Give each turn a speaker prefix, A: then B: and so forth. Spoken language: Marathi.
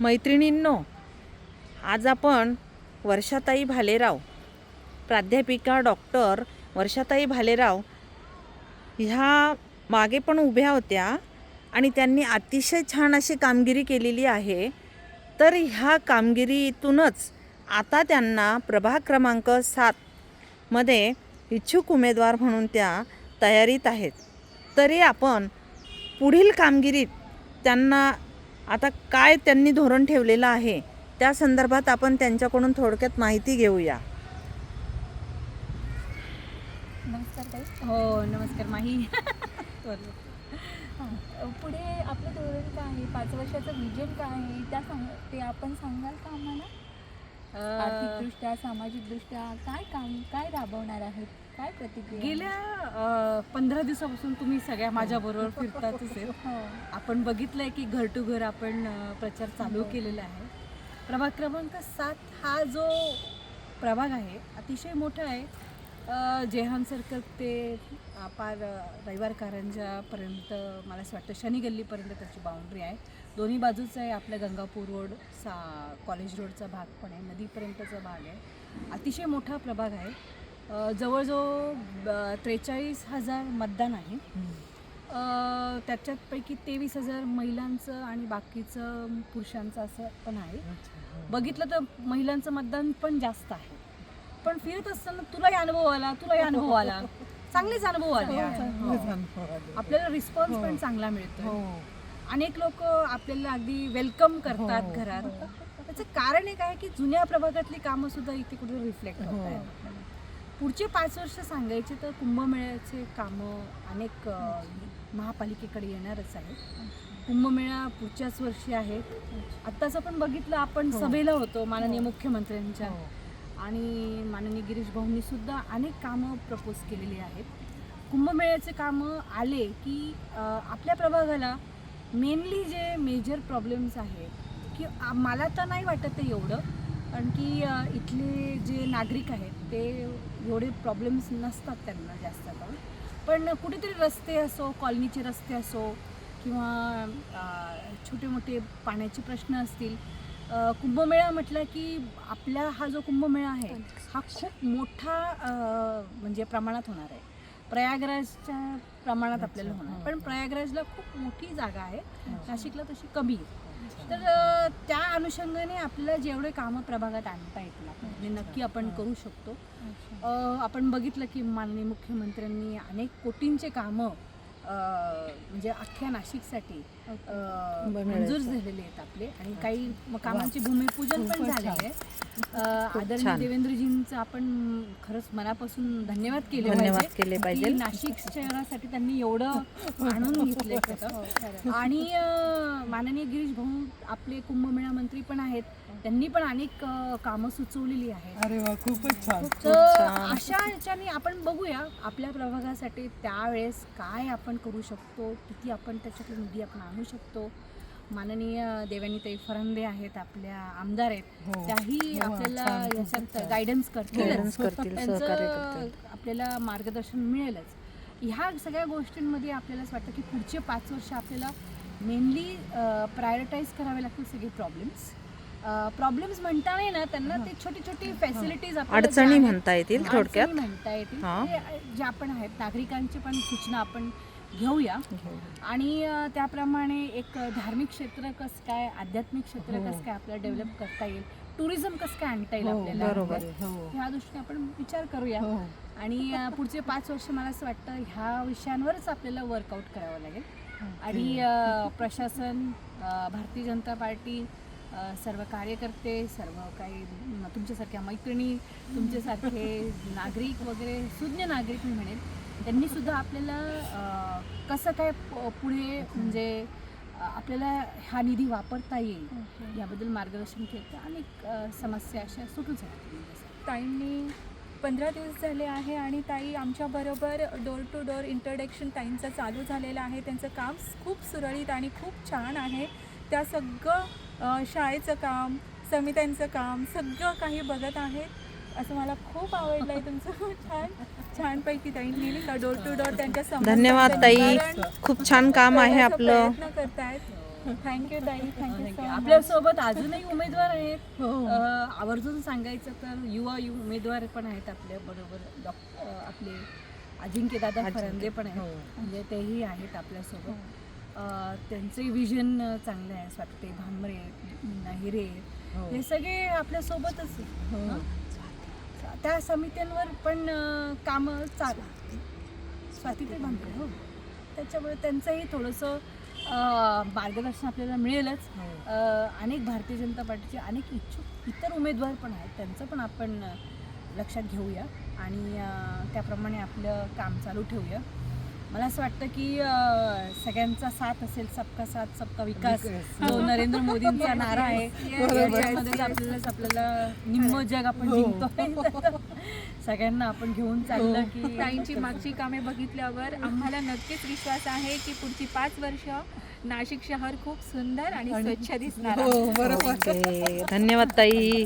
A: मैत्रिणींनो आज आपण वर्षाताई भालेराव प्राध्यापिका डॉक्टर वर्षाताई भालेराव ह्या मागे पण उभ्या होत्या आणि त्यांनी अतिशय छान अशी कामगिरी केलेली आहे. तर ह्या कामगिरीतूनच आता त्यांना प्रभाग क्रमांक सातमध्ये इच्छुक उमेदवार म्हणून त्या तयारीत आहेत. तरी आपण पुढील कामगिरीत त्यांना आता काय त्यांनी धोरण ठेवलेलं आहे त्या संदर्भात आपण त्यांच्याकडून थोडक्यात माहिती घेऊया.
B: नमस्कार
C: हो नमस्कार माही.
B: हां पुढे आपलं धोरण काय आहे? पाच वर्षाचं विजन काय आहे? त्या सांग ते आपण सांगाल का आम्हाला? आर्थिकदृष्ट्या सामाजिकदृष्ट्या काय काम काय राबवणार आहेत? काय प्रतिक्रिया?
C: गेल्या पंधरा दिवसापासून तुम्ही सगळ्या माझ्या बरोबर फिरताच असेल
B: हो.
C: आपण बघितलंय की घर टू घर आपण प्रचार चालू
B: हो.
C: केलेला आहे. प्रभाग क्रमांक सात हा जो प्रभाग आहे अतिशय मोठा आहे. जेहान सर्कल ते पार रविवार कारंजापर्यंत मला असं वाटतं शनी गल्लीपर्यंत त्याची बाउंड्री आहे. दोन्ही बाजूच आहे आपल्या गंगापूर रोड सा कॉलेज रोडचा भाग पण आहे नदीपर्यंतचा भाग आहे. अतिशय मोठा प्रभाग आहे. जवळजवळ त्रेचाळीस हजार मतदान आहे. अ, त्याच्यातपैकी तेवीस हजार महिलांचं आणि बाकीचं पुरुषांचं असं पण आहे. बघितलं तर महिलांचं मतदान पण जास्त आहे. पण फिरत असताना तुलाही अनुभव आला तुलाही अनुभव आला. चांगलेच अनुभव आले. हो. आपल्याला रिस्पॉन्स पण चांगला मिळतो अनेक लोक आपल्याला अगदी वेलकम करतात घरात. त्याचं कारण एक आहे की जुन्या प्रभागातली कामं सुद्धा इथे कुठे रिफ्लेक्ट होत पुढचे पाच वर्ष सांगायचे तर कुंभमेळ्याचे कामं अनेक महापालिकेकडे येणारच आहेत. कुंभमेळा पुढच्याच वर्षी आहेत. आत्ताच आपण बघितलं आपण सभेला होतो माननीय मुख्यमंत्र्यांच्या. आणि माननीय गिरीश भाऊंनी सुद्धा अनेक कामं प्रपोज केलेली आहेत. कुंभमेळ्याचे कामं आले की आपल्या प्रभागाला मेनली जे मेजर प्रॉब्लेम्स आहेत की मला तर नाही वाटत ते एवढं. कारण की इथले जे नागरिक आहेत ते एवढे प्रॉब्लेम्स नसतात त्यांना जास्त करून. पण कुठेतरी रस्ते असो कॉलनीचे रस्ते असो किंवा छोटे मोठे पाण्याचे प्रश्न असतील कुंभमेळा म्हटलं की आपला हा जो कुंभमेळा आहे हा खूप मोठा म्हणजे प्रमाणात होणार आहे. प्रयागराजच्या प्रमाणात आपल्याला होणार पण प्रयागराजला खूप मोठी जागा आहे. नाशिकला तशी कमी आहे. तर त्या अनुषंगाने आपल्याला जेवढे कामं प्रभागात आणता येतील ते नक्की आपण करू शकतो. आपण बघितलं की माननीय मुख्यमंत्र्यांनी अनेक कोटींचे कामं म्हणजे अख्ख्या नाशिकसाठी मंजूर झालेले आहेत आपले. आणि काही कामांचे भूमिपूजन पण झालेले आहे. आदरणीय. देवेंद्रजींचं आपण खरंच मनापासून धन्यवाद केले
A: धन्यवाद केले पाहिजे.
C: नाशिक शहरासाठी त्यांनी एवढं आणून घेतलंय खरं. आणि माननीय गिरीश भाऊ आपले कुंभमेळा मंत्री पण आहेत. त्यांनी पण अनेक कामं सुचवलेली आहेत.
D: अरे वा खूपच छान.
C: अशा ह्याच्याने आपण बघूया आपल्या प्रभागासाठी त्यावेळेस काय आपण करू शकतो किती आपण त्याच्यातले निधी आपण आणू शकतो. माननीय देवानीताई फरंदे आहेत आपल्या आमदार आहेत
D: हो.
C: त्याही
D: हो,
C: आपल्याला
D: छान, खूपच
C: याच्यात. गायडन्स करतील त्यांचं. आपल्याला मार्गदर्शन मिळेलच ह्या सगळ्या गोष्टींमध्ये आपल्याला वाटतं की पुढचे पाच वर्ष आपल्याला मेनली प्रायोरिटाईज करावे लागतील सगळे प्रॉब्लेम्स प्रॉब्लेम्स म्हणता नाही ना त्यांना ते छोटी छोटी फॅसिलिटीज
A: अडचणी म्हणता येतील थोडक्यात
C: म्हणता येतील
A: हा.
C: ते ज्या पण आहेत नागरिकांची पण सूचना आपण घेऊया. आणि त्याप्रमाणे एक धार्मिक क्षेत्र कसं काय आध्यात्मिक क्षेत्र
D: हो.
C: कसं काय आपल्याला डेव्हलप करता येईल? टुरिझम कसं काय आणता येईल
D: हो,
C: आपल्याला?
A: बरोबर.
D: हो.
C: ह्या दृष्टीने आपण विचार करूया. आणि पुढचे पाच वर्ष मला असं वाटतं ह्या विषयांवरच आपल्याला वर्कआउट करावं लागेल. आणि प्रशासन भारतीय जनता पार्टी सर्व कार्यकर्ते सर्व काही तुमच्यासारख्या मैत्रिणी तुमच्यासारखे नागरिक वगैरे सुज्ञ नागरिक मी म्हणेन त्यांनी सुद्धा आपल्याला कसं काय पुढे म्हणजे आपल्याला हा निधी वापरता येईल याबद्दल मार्गदर्शन केलं अनेक समस्या अशा सुटून जातील
B: ताईंनी पंधरा दिवस झाले आहे आणि ताई आमच्याबरोबर डोर टू डोर इंट्रोडक्शन ताईंचं चालू झालेलं आहे. त्यांचं काम खूप सुरळीत आणि खूप छान आहे. त्या सगळं शाळेचं काम समित्यांचं काम सगळं काही बघत आहेत. असं मला खूप आवडलं आहे तुमचं छान छानपैकी ताईंनी नाही का डोर टू डोर त्यांच्या समस्यांचं
A: धन्यवाद ताई खूप छान काम आहे आपलं
B: प्रयत्न करतायत थँक्यू ताई thank you
C: Thank
B: so
C: you.
B: Much
C: आपल्यासोबत अजूनही उमेदवार आहेत
A: हो.
C: आवर्जून सांगायचं तर युवा यु उमेदवार पण आहेत आपल्या बरोबर डॉ अ, आपले अजिंक्य दादा. फरंदे पण आहेत
A: हो.
C: म्हणजे तेही आहेत आपल्यासोबत त्यांचे विजन चांगले आहे स्वाती भामरे मीना हिरे
A: हो.
C: हे सगळे आपल्यासोबतच हं? त्या समित्यांवर पण कामं चालू स्वातीताई भामरे हो. त्याच्यामुळे त्यांचंही थोडंसं मार्गदर्शन आपल्याला मिळेलच.
A: हो.
C: अनेक भारतीय जनता पार्टीचे अनेक इच्छुक इतर उमेदवार पण आहेत. त्यांचं पण आपण लक्षात घेऊया. आणि त्याप्रमाणे आपलं काम चालू ठेवूया. मला असं वाटतं की सगळ्यांचा साथ असेल सबका साथ सबका विकास. जो नरेंद्र मोदींचा नारा आहे याच्यामध्येच आपल्यालाच आपल्याला निम्म जग आपण जिंकतोय. सगळ्यांना आपण घेऊन चाललं की
B: ताईंची मागची कामे बघितल्यावर आम्हाला नक्कीच विश्वास आहे की पुढची पाच वर्ष नाशिक शहर खूप सुंदर आणि स्वच्छ दिसणार आहे.
A: ओके. धन्यवाद ताई.